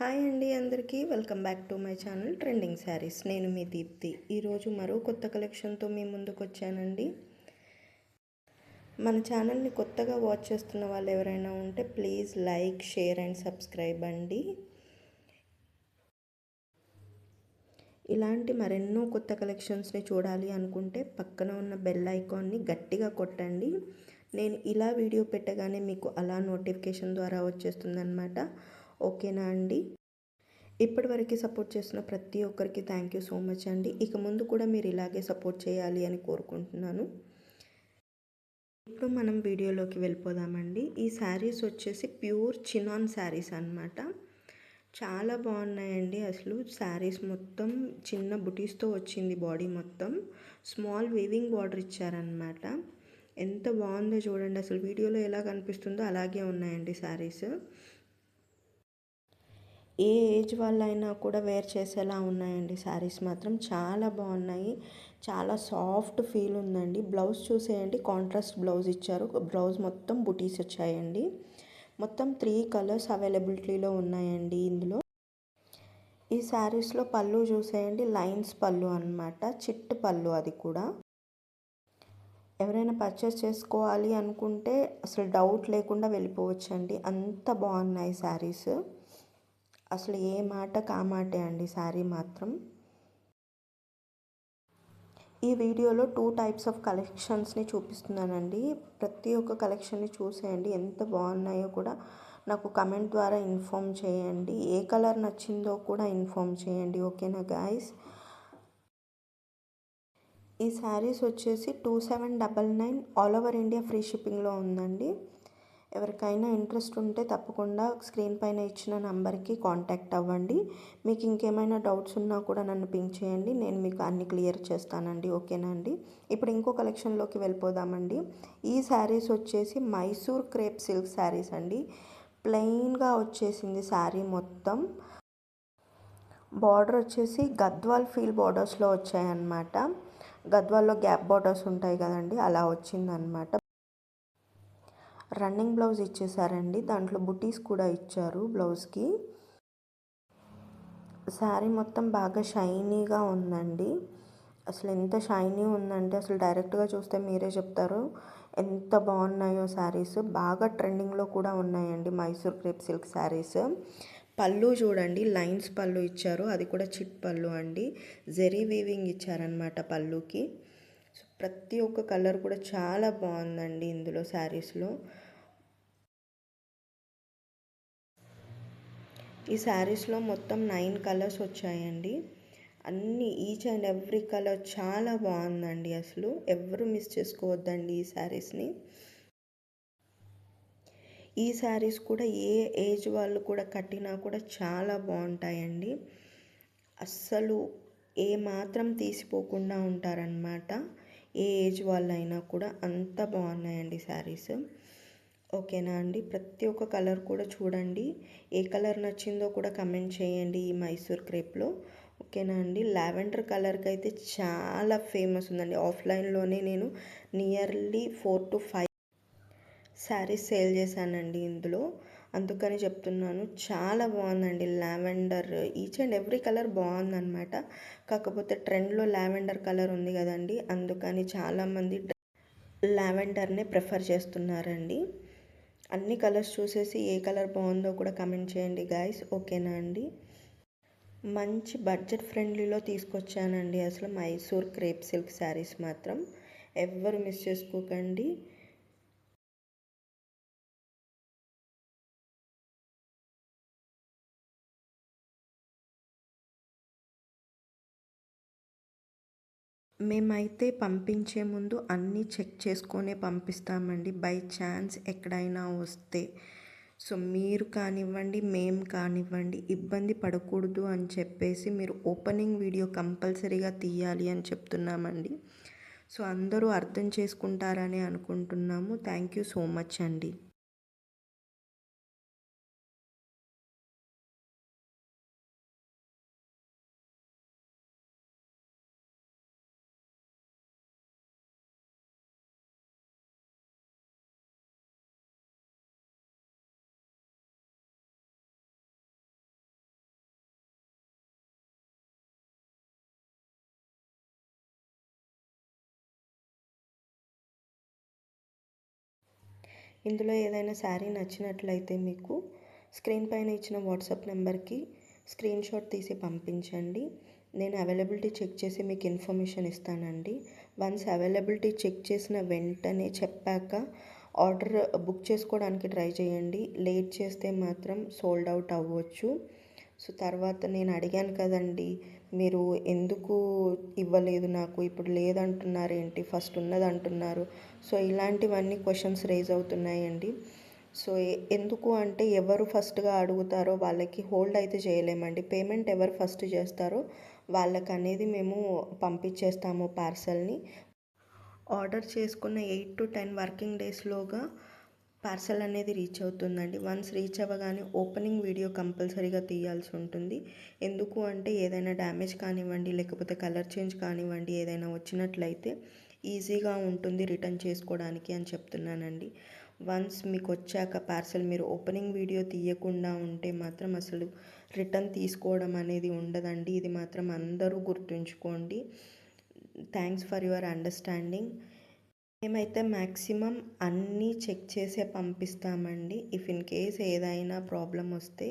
Hi అండి అందరికీ. Welcome back to my channel trending saris. నేను మీ దీప్తి. ఈరోజు మరో కొత్త కలెక్షన్తో మీ ముందుకు వచ్చానండి. మన ఛానల్ని కొత్తగా వాచ్ చేస్తున్న వాళ్ళు ఎవరైనా ఉంటే please like share and subscribe అండి. ఇలాంటి మరెన్నో కొత్త కలెక్షన్స్ని చూడాలి అనుకుంటే పక్కన ఉన్న బెల్ ఐకాన్ని గట్టిగా కొట్టండి. నేను ఇలా వీడియో పెట్టగానే మీకు అలా నోటిఫికేషన్ ద్వారా వచ్చేస్తుందన్నమాట. ఓకేనా అండి? ఇప్పటివరకు సపోర్ట్ చేస్తున్న ప్రతి ఒక్కరికి థ్యాంక్ యూ సో మచ్ అండి. ఇక ముందు కూడా మీరు ఇలాగే సపోర్ట్ చేయాలి అని కోరుకుంటున్నాను. ఇప్పుడు మనం వీడియోలోకి వెళ్ళిపోదామండి. ఈ శారీస్ వచ్చేసి ప్యూర్ చినాన్ శారీస్ అనమాట చాలా బాగున్నాయండి అసలు. శారీస్ మొత్తం చిన్న బుటీస్తో వచ్చింది బాడీ మొత్తం. స్మాల్ వీవింగ్ బార్డర్ ఇచ్చారనమాట ఎంత బాగుందో చూడండి. అసలు వీడియోలో ఎలా కనిపిస్తుందో అలాగే ఉన్నాయండి శారీస్. ఏ ఏజ్ వాళ్ళైనా కూడా వేర్ చేసేలా ఉన్నాయండి. శారీస్ మాత్రం చాలా బాగున్నాయి. చాలా సాఫ్ట్ ఫీల్ ఉందండి. బ్లౌజ్ చూసేయండి. కాంట్రాస్ట్ బ్లౌజ్ ఇచ్చారు. బ్లౌజ్ మొత్తం బుటీస్ వచ్చాయండి. మొత్తం త్రీ కలర్స్ అవైలబిలిటీలో ఉన్నాయండి ఇందులో. ఈ శారీస్లో పళ్ళు చూసేయండి. లైన్స్ పళ్ళు అనమాట చిట్టు పళ్ళు అది కూడా. ఎవరైనా పర్చేస్ చేసుకోవాలి అనుకుంటే అసలు డౌట్ లేకుండా వెళ్ళిపోవచ్చండి. అంత బాగున్నాయి శారీస్. అసలు ఏ మాట కామాటే అండి శారీ మాత్రం. ఈ వీడియోలో టూ టైప్స్ ఆఫ్ కలెక్షన్స్ని చూపిస్తున్నానండి. ప్రతి ఒక్క కలెక్షన్ని చూసేయండి. ఎంత బాగున్నాయో కూడా నాకు కమెంట్ ద్వారా ఇన్ఫామ్ చేయండి. ఏ కలర్ నచ్చిందో కూడా ఇన్ఫామ్ చేయండి. ఓకేనా గాయస్? ఈ శారీస్ వచ్చేసి two seven double nine all over India free షిప్పింగ్లో ఉందండి. ఎవరికైనా ఇంట్రెస్ట్ ఉంటే తప్పకుండా స్క్రీన్ పైన ఇచ్చిన నంబర్కి కాంటాక్ట్ అవ్వండి. మీకు ఇంకేమైనా డౌట్స్ ఉన్నా కూడా నన్ను పింక్ చేయండి. నేను మీకు అన్ని క్లియర్ చేస్తానండి. ఓకేనా అండి? ఇప్పుడు ఇంకో కలెక్షన్లోకి వెళ్ళిపోదామండి. ఈ శారీస్ వచ్చేసి మైసూర్ క్రేప్ సిల్క్ శారీస్ అండి. ప్లెయిన్గా వచ్చేసింది శారీ మొత్తం. బార్డర్ వచ్చేసి గద్వాల్ ఫీల్ బార్డర్స్లో వచ్చాయన్నమాట. గద్వాల్లో గ్యాప్ బార్డర్స్ ఉంటాయి కదండి అలా వచ్చిందనమాట రన్నింగ్ బ్లౌజ్ ఇచ్చేసారండి. దాంట్లో బుటీస్ కూడా ఇచ్చారు బ్లౌజ్కి. శారీ మొత్తం బాగా షైనీగా ఉందండి. అసలు ఎంత షైనీ ఉందంటే అసలు డైరెక్ట్గా చూస్తే మీరే చెప్తారు. ఎంత బాగున్నాయో శారీస్ బాగా ట్రెండింగ్లో కూడా ఉన్నాయండి మైసూర్ క్రేప్ సిల్క్ శారీస్ పళ్ళు చూడండి లైన్స్ పళ్ళు ఇచ్చారు. అది కూడా చిట్ పళ్ళు అండి. జెరీ వీవింగ్ ఇచ్చారనమాట పళ్ళుకి. ప్రతి ఒక్క కలర్ కూడా చాలా బాగుందండి ఇందులో శారీస్లో. ఈ శారీస్లో మొత్తం నైన్ కలర్స్ వచ్చాయండి. అన్ని ఈచ్ అండ్ ఎవ్రీ కలర్ చాలా బాగుందండి అసలు. ఎవరు మిస్ చేసుకోవద్దండి ఈ శారీస్ని. ఈ శారీస్ కూడా ఏ ఏజ్ వాళ్ళు కూడా కట్టినా కూడా చాలా బాగుంటాయండి. అస్సలు ఏ మాత్రం తీసిపోకుండా ఉంటారనమాట ఏ ఏజ్ వాళ్ళైనా కూడా అంత బాగున్నాయండి శారీస్. ఓకేనా అండి? ప్రతి ఒక్క కలర్ కూడా చూడండి. ఏ కలర్ నచ్చిందో కూడా కమెంట్ చేయండి ఈ మైసూర్ క్రేప్లో. ఓకేనా అండి? లావెండర్ కలర్కి అయితే చాలా ఫేమస్ ఉందండి. ఆఫ్లైన్లోనే నేను nearly four to five saris sale చేశానండి ఇందులో. అందుకని చెప్తున్నాను. చాలా బాగుందండి lavender. Each and every colour బాగుందన్నమాట. కాకపోతే ట్రెండ్లో లావెండర్ కలర్ ఉంది కదండి. అందుకని చాలామంది లావెండర్నే ప్రిఫర్ చేస్తున్నారండి. అన్ని కలర్స్ చూసేసి ఏ కలర్ బాగుందో కూడా కమెంట్ చేయండి గాయస్. ఓకేనా అండి? మంచి బడ్జెట్ ఫ్రెండ్లీలో తీసుకొచ్చానండి. అసలు మైసూర్ క్రేప్ సిల్క్ శారీస్ మాత్రం. ఎవ్వరు మిస్ చేసుకోకండి. మేమైతే పంపించే ముందు అన్నీ చెక్ చేసుకొనే పంపిస్తామండి. బై ఛాన్స్ ఎక్కడైనా వస్తే. సో మీరు కానివ్వండి మేము కానివ్వండి ఇబ్బంది పడకూడదు అని చెప్పేసి మీరు ఓపెనింగ్ వీడియో కంపల్సరీగా తీయాలి అని చెప్తున్నామండి. సో అందరూ అర్థం చేసుకుంటారని అనుకుంటున్నాము. థ్యాంక్ యూ సో మచ్ అండి. ఇందులో ఏదైనా శారీ నచ్చినట్లయితే మీకు స్క్రీన్ పైన ఇచ్చిన వాట్సాప్ నెంబర్కి స్క్రీన్ షాట్ తీసి పంపించండి. నేను అవైలబిలిటీ చెక్ చేసి మీకు ఇన్ఫర్మేషన్ ఇస్తానండి. వన్స్ అవైలబిలిటీ చెక్ చేసిన వెంటనే చెప్పాక ఆర్డర్ బుక్ చేసుకోవడానికి ట్రై చేయండి. లేట్ చేస్తే మాత్రం సోల్డ్ అవుట్ అవ్వచ్చు. సో తర్వాత నేను అడిగాను కదండి మీరు ఎందుకు ఇవ్వలేదు నాకు? ఇప్పుడు లేదంటున్నారు ఏంటి? ఫస్ట్ ఉన్నది అంటున్నారు సో ఇలాంటివన్నీ క్వశ్చన్స్ రేజ్ అవుతున్నాయండి. సో ఎందుకు అంటే ఎవరు ఫస్ట్గా అడుగుతారో వాళ్ళకి హోల్డ్ అయితే చేయలేమండి. పేమెంట్ ఎవరు ఫస్ట్ చేస్తారో వాళ్ళకి అనేది మేము పంపించేస్తాము పార్సల్ని ఆర్డర్ చేసుకున్న ఎయిట్ టు టెన్ వర్కింగ్ డేస్లోగా పార్సల్ అనేది రీచ్ అవుతుందండి. వన్స్ రీచ్ అవ్వగానే ఓపెనింగ్ వీడియో కంపల్సరీగా తీయాల్సి ఉంటుంది. ఎందుకు అంటే ఏదైనా డ్యామేజ్ కానివ్వండి లేకపోతే కలర్ చేంజ్ కానివ్వండి ఏదైనా వచ్చినట్లయితే ఈజీగా ఉంటుంది రిటర్న్ చేసుకోవడానికి అని చెప్తున్నానండి. వన్స్ మీకు వచ్చాక పార్సల్ మీరు ఓపెనింగ్ వీడియో తీయకుండా ఉంటే మాత్రం అసలు రిటర్న్ తీసుకోవడం అనేది ఉండదండి. ఇది మాత్రం అందరూ గుర్తుంచుకోండి. Thanks for your understanding. మేమైతే మ్యాక్సిమం అన్నీ చెక్ చేసే పంపిస్తామండి. ఇఫ్ ఇన్ కేస్ ఏదైనా ప్రాబ్లం వస్తే